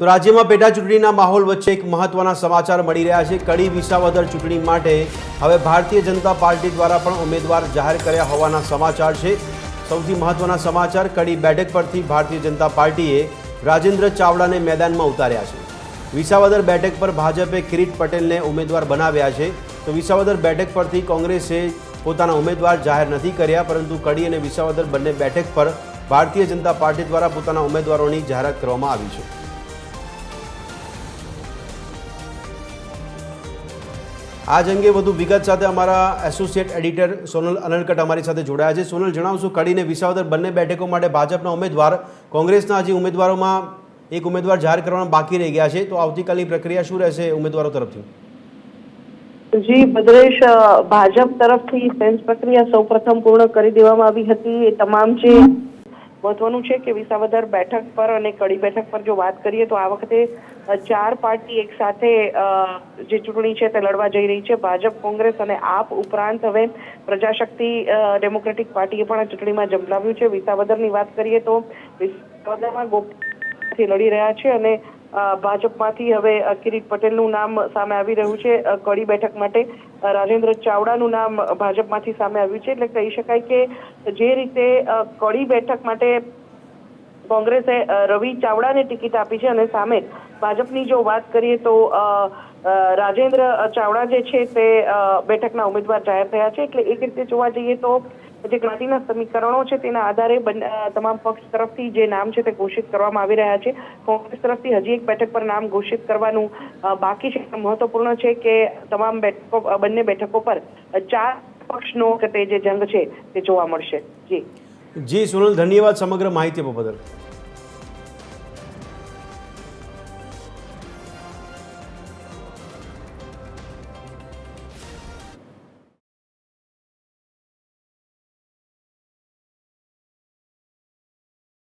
તો રાજ્યમાં પેટા ચૂંટણીના માહોલ વચ્ચે એક મહત્વના સમાચાર મળી રહ્યા છે. કડી વિસાવદર ચૂંટણી માટે હવે ભારતીય જનતા પાર્ટી દ્વારા પણ ઉમેદવાર જાહેર કર્યા હોવાના સમાચાર છે. સૌથી મહત્વના સમાચાર, કડી બેઠક પરથી ભારતીય જનતા પાર્ટીએ રાજેન્દ્ર ચાવડાને મેદાનમાં ઉતાર્યા છે. વિસાવદર બેઠક પર ભાજપે કિરીટ પટેલને ઉમેદવાર બનાવ્યા છે. તો વિસાવદર બેઠક પરથી કોંગ્રેસે પોતાના ઉમેદવાર જાહેર નથી કર્યા, પરંતુ કડી અને વિસાવદર બંને બેઠક પર ભારતીય જનતા પાર્ટી દ્વારા પોતાના ઉમેદવારોની જાહેરાત કરવામાં આવી છે. આજ અંગે વધુ વિગત સાથે અમારા એસોસિએટ એડિટર સોનલ અનલકટ અમારી સાથે જોડાયા છે. સોનલ, જણાવશું કડીને વિસાવદર બંને બેઠકો માટે ભાજપના ઉમેદવાર, કોંગ્રેસના હજી ઉમેદવારોમાં એક ઉમેદવાર જાહેર કરવાના બાકી રહી ગયા છે. તો આવતીકાલની પ્રક્રિયા શું રહેશે ઉમેદવારો તરફથી? જી, ભદ્રેશ ભાજપ તરફથી સેન્સ પ્રક્રિયા સૌપ્રથમ પૂર્ણ કરી દેવામાં આવી હતી. તમામ જે મહત્વનું છે કે વિસાવદર બેઠક પર અને કડી બેઠક પર જો વાત કરીએ તો આ વખતે ચાર પાર્ટી એક સાથે જે ચૂંટણી છે તે લડવા જઈ રહી છે. ભાજપ, કોંગ્રેસ અને આપ ઉપરાંત હવે પ્રજાશક્તિ ડેમોક્રેટિક પાર્ટીએ પણ આ ચૂંટણીમાં જંપલાવ્યું છે. વિસાવદરની વાત કરીએ તો વિસાવદરમાં ગોપથી લડી રહ્યા છે અને ભાજપમાંથી હવે કિરીટ પટેલનું નામ સામે આવી રહ્યું છે. કડી બેઠક માટે રાજેન્દ્ર ચાવડાનું નામ ભાજપમાંથી સામે આવ્યું છે. એટલે કહી શકાય કે જે રીતે કડી બેઠક માટે કોંગ્રેસે રવિ ચાવડાને ટિકિટ આપી છે અને સામે ભાજપની જો વાત કરીએ તો રાજેન્દ્ર ચાવડા જે છે તે બેઠકના ઉમેદવાર જાહેર થયા છે. એટલે એક રીતે જોવા જઈએ તો, જે જ્ઞાતિના સમીકરણો છે તેના આધારે તમામ પક્ષ તરફથી જે નામ છે તે ઘોષિત કરવામાં આવી રહ્યા છે. કોંગ્રેસ તરફથી હજી એક બેઠક પર નામ ઘોષિત કરવાનું બાકી છે. મહત્વપૂર્ણ છે કે તમામ બેઠકો બંને બેઠકો પર ચાર પક્ષનો તે જે જંગ છે તે જોવા મળશે. જી. જી, સોનલ, ધન્યવાદ સમગ્ર માહિતી બદલ.